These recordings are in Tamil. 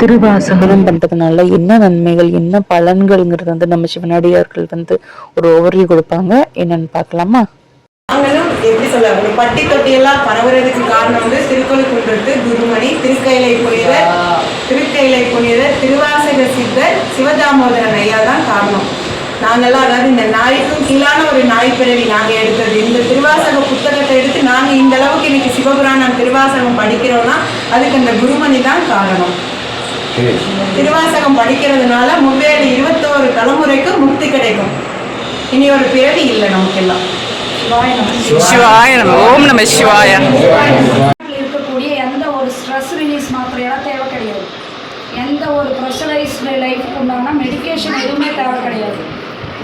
திருவாசகம் பண்றதுனால என்ன நன்மைகள் என்ன பலன்கள்ங்கிறது வந்து நம்ம சிவனடியார்கள் வந்து ஒரு ஓவர்வியூ கொடுப்பாங்க. என்னன்னு பார்க்கலாமா? நாங்களும் எப்படி சொல்ல ஒரு பட்டி தொட்டியெல்லாம் பரவுறதுக்கு காரணம் வந்து திருக்கொழுக்குன்றது குருமணி திருக்கைலை புனித திருக்கைலை புனித திருவாசக சித்தர் சிவதாமோதரன் ஐயா தான் காரணம். நாங்கெல்லாம் அதாவது இந்த நாய்க்கும் கீழான ஒரு நாய் பிறவி நாங்க எடுத்தது. இந்த திருவாசக புத்தகத்தை எடுத்து நாங்க இந்த அளவுக்கு இன்னைக்கு சிவபுராணம் திருவாசகம் படிக்கிறோம்னா அதுக்கு அந்த குருமணி தான் காரணம். திருவாசகம் படிக்கிறதுனால முவ்வேறு இருபத்தோரு தலைமுறைக்கு முக்தி கிடைக்கும். இனி ஒரு பிறவி இல்லை நமக்கெல்லாம். சிவாய நம. ஓம் நம சிவாய. இருக்கக்கூடிய எந்த ஒரு ஸ்ட்ரெஸ் ரிலீஸ் மாத்திரையெல்லாம் தேவை கிடையாது. எந்த ஒரு ப்ரெஷரைஸ்டு லைஃப்க்கு உண்டான மெடிகேஷன் எதுவுமே தேவை கிடையாது.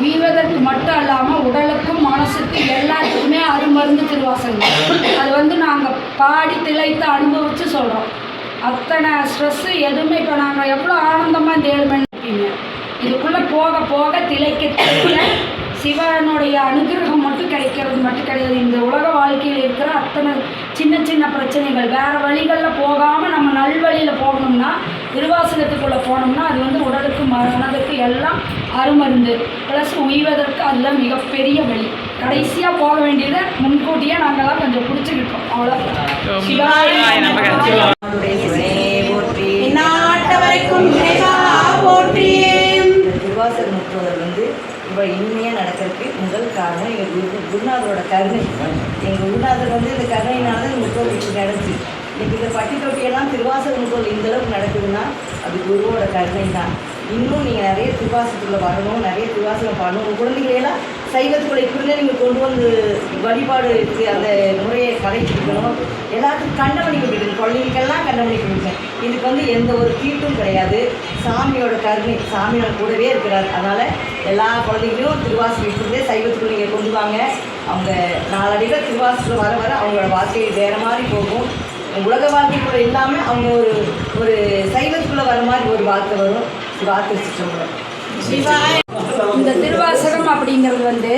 உய்வதற்கு மட்டும் இல்லாமல் உடலுக்கும் மனசுக்கும் எல்லாத்துக்குமே அருமருந்து திருவாசகம். அது வந்து நாங்கள் பாடி திளைத்து அனுபவித்து சொல்கிறோம் அத்தனை ஸ்ட்ரெஸ்ஸு எதுவுமே இப்போ நாங்கள் எவ்வளோ ஆனந்தமாக இந்த ஏழு மணி இருக்கீங்க? இதுக்குள்ளே போக போக திளைக்க திளைக்க சிவனுடைய அனுகிரகம் மட்டும் கிடைக்கிறது மட்டும் கிடையாது. இந்த உலக வாழ்க்கையில் இருக்கிற அத்தனை சின்ன சின்ன பிரச்சனைகள் வேறு வழிகளில் போகாமல் நம்ம நல்வழியில் போகணும்னா திருவாசகத்துக்குள்ளே போனோம்னா அது வந்து உடலுக்கு மனதுக்கு எல்லாம் அருமருந்து. ப்ளஸ் உய்வதற்கு அதுதான் மிகப்பெரிய வழி. கடைசியாக போக வேண்டியதை முன்கூட்டியே நாங்கள்லாம் கொஞ்சம் பிடிச்சிக்கிட்டோம். அவ்வளோ சிவாய இந்த திருவாசக வந்து ரொம்ப இனிமையாக நடக்கிறதுக்கு முதல் காரணம் எங்கள் குரு குருநாதரோட கருணை. எங்கள் குருநாதர் வந்து இந்த கருணையினால தான் இந்த நடந்துச்சு. இன்னைக்கு இந்த பட்டி தொட்டியெல்லாம் திருவாசக முற்றோதல் இந்தளவுக்கு நடக்குதுன்னா அது குருவோட கருணை தான் இன்னும் நீங்கள் நிறைய திருவாசத்துக்குள்ளே வரணும் நிறைய திருவாசனம் பண்ணணும். உங்கள் குழந்தைகளையெல்லாம் சைவத்துக்குள்ளே இப்படிலாம் நீங்கள் கொண்டு வந்து வழிபாடு இருக்குது அந்த முறையை கடைப்பிடிக்கணும். எல்லாத்துக்கும் கண்டமணி கொடுக்கணும் குழந்தைங்களுக்கெல்லாம் கண்டமணி கொடுக்கணும் இதுக்கு வந்து எந்த ஒரு தீட்டும் கிடையாது. சாமியோட கருணை சாமியோட கூடவே இருக்கிறார். அதனால் எல்லா குழந்தைங்களும் திருவாசகம் இப்படியே சைவத்துக்குள்ள நீங்கள் கொண்டு வாங்க. அவங்க நாலடிகள் திருவாசத்தில் வர வர அவங்களோட வாழ்க்கை வேறு மாதிரி போகும். உலக வாழ்க்கைக்குள்ளே இல்லாமல் அவங்க ஒரு ஒரு சைவத்துக்குள்ளே வர மாதிரி ஒரு வாழ்க்கை வரும். இந்த திருவாசகம் அப்படிங்கிறது வந்து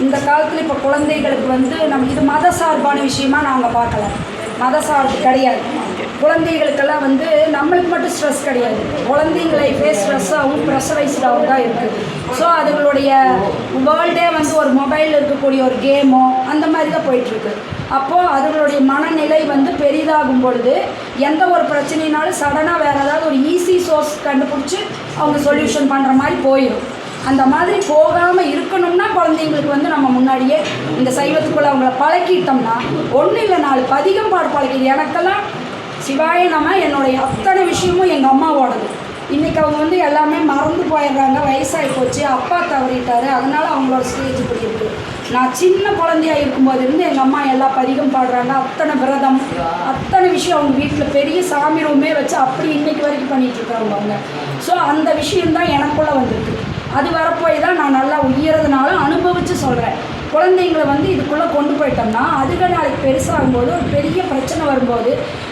இந்த காலத்தில் இப்போ குழந்தைகளுக்கு வந்து நம்ம இது மத சார்பான விஷயமா நாங்கள் பார்க்கல. மத சார்பு கிடையாது. குழந்தைகளுக்கெல்லாம் வந்து நம்மளுக்கு மட்டும் ஸ்ட்ரெஸ் கிடையாது. குழந்தைங்க லைஃபே ஸ்ட்ரெஸ்ஸாகவும் ப்ரெஷரைஸ்டாகவும் தான் இருக்குது ஸோ அதுகளுடைய வேர்ல்டே வந்து ஒரு மொபைலில் இருக்கக்கூடிய ஒரு கேமோ அந்த மாதிரி தான் போயிட்டுருக்கு அப்போது அதுகளுடைய மனநிலை வந்து பெரிதாகும் பொழுது எந்த ஒரு பிரச்சனைனாலும் சடனாக வேறு ஏதாவது ஒரு ஈஸி சோர்ஸ் கண்டுபிடிச்சி அவங்க சொல்யூஷன் பண்ணுற மாதிரி போயிடும் அந்த மாதிரி போகாமல் இருக்கணும்னா குழந்தைங்களுக்கு வந்து நம்ம முன்னாடியே இந்த சைவத்துக்குள்ளே அவங்கள பழக்கிட்டோம்னா ஒன்றும் இல்லை நாலு பதிகம் பாடு பழக்கிது எனக்கெல்லாம் சிவாய நம்ம என்னுடைய அத்தனை விஷயமும் எங்கள் அம்மாவோடது. இன்றைக்கி அவங்க வந்து எல்லாமே மறந்து போயிடுறாங்க வயசாகி போச்சு அப்பா தவறிட்டார் அதனால் அவங்களோட ஸ்டேஜ் இப்படி இருக்குது நான் சின்ன குழந்தையா இருக்கும்போது இருந்து எங்கள் அம்மா எல்லா பதிகம் பாடுறாங்க அத்தனை விரதம் அத்தனை விஷயம் அவங்க வீட்டில் பெரிய சாமி ரூமே வச்சு அப்படி இன்னைக்கு வரைக்கும் பண்ணிகிட்டு இருக்காங்க அவங்க ஸோ அந்த விஷயம்தான் எனக்குள்ளே வந்திருக்கு. அது வரப்போய் தான் நான் நல்லா உயர்றதுனால அனுபவித்து சொல்கிறேன் குழந்தைங்களை வந்து இதுக்குள்ளே கொண்டு போயிட்டோம்னா அதுகள் நாளைக்கு பெருசாகும்போது ஒரு பெரிய பிரச்சனை வரும்போது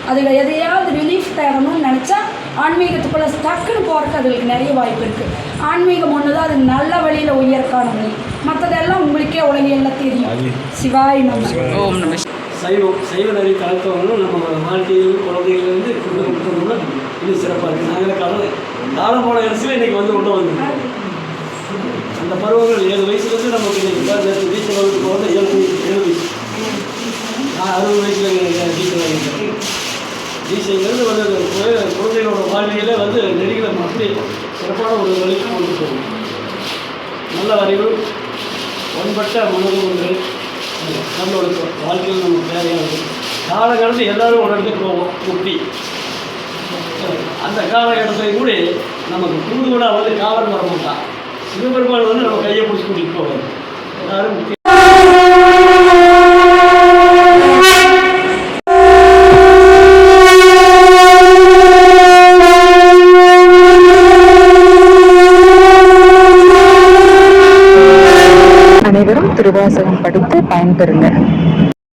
அதில் எதையாவது ரிலீஃப் தேடணும்னு நினச்சா ஆன்மீகத்துக்குள்ளே டக்குன்னு போகிறதுக்கு அதுகளுக்கு நிறைய வாய்ப்பு இருக்குது ஆன்மீகம் ஒன்று தான் அது நல்ல வழியில் உயர்க்கான வழி மற்றதெல்லாம் உங்களுக்கே உலகியெல்லாம் தெரியும். சிவாய் நம்ம. சைவம் சைவ நெறி கலத்தவங்களும் நம்ம வாழ்க்கையில் குழந்தைகள் வந்து கொண்டு கொடுத்தோம்னா இன்னும் சிறப்பாக இருக்குது நாங்கள் காலம் காலம் போன இடத்துல இன்னைக்கு வந்து கொண்டு வந்தோம் அந்த பருவங்கள் ஏழு வயசுலேருந்து நமக்கு இன்னைக்கு நேற்று வீட்டில் வகுப்பு போகிறது ஏழு வயசு ஏழு வயசு நான் அறுபது வயசில் டீச்சர் வாங்கிட்டேன் டீச்சருங்கிறது வந்து அந்த குழந்தைகளோட வாழ்வியில் வந்து நெறிகளை மாற்றி சிறப்பான ஒரு வழிக்கு கொண்டு போகும். நல்ல அறிவு பண்பட்ட மனது ஒன்று நம்மளோட வாழ்க்கையில் நமக்கு தேவையானது காலகாலத்தில் எல்லாரும் ஒரு இடத்துக்கு போவோம் முக்தி. அந்த காலகட்டத்தில் கூட நமக்கு தூதுவனாக வந்து காலம் வர மாட்டான் சிவபெருமான் வந்து நம்ம கையை பிடிச்சி கூட்டிகிட்டு போவார். எல்லாரும் முக்தி படித்து பயன்பெறுங்க.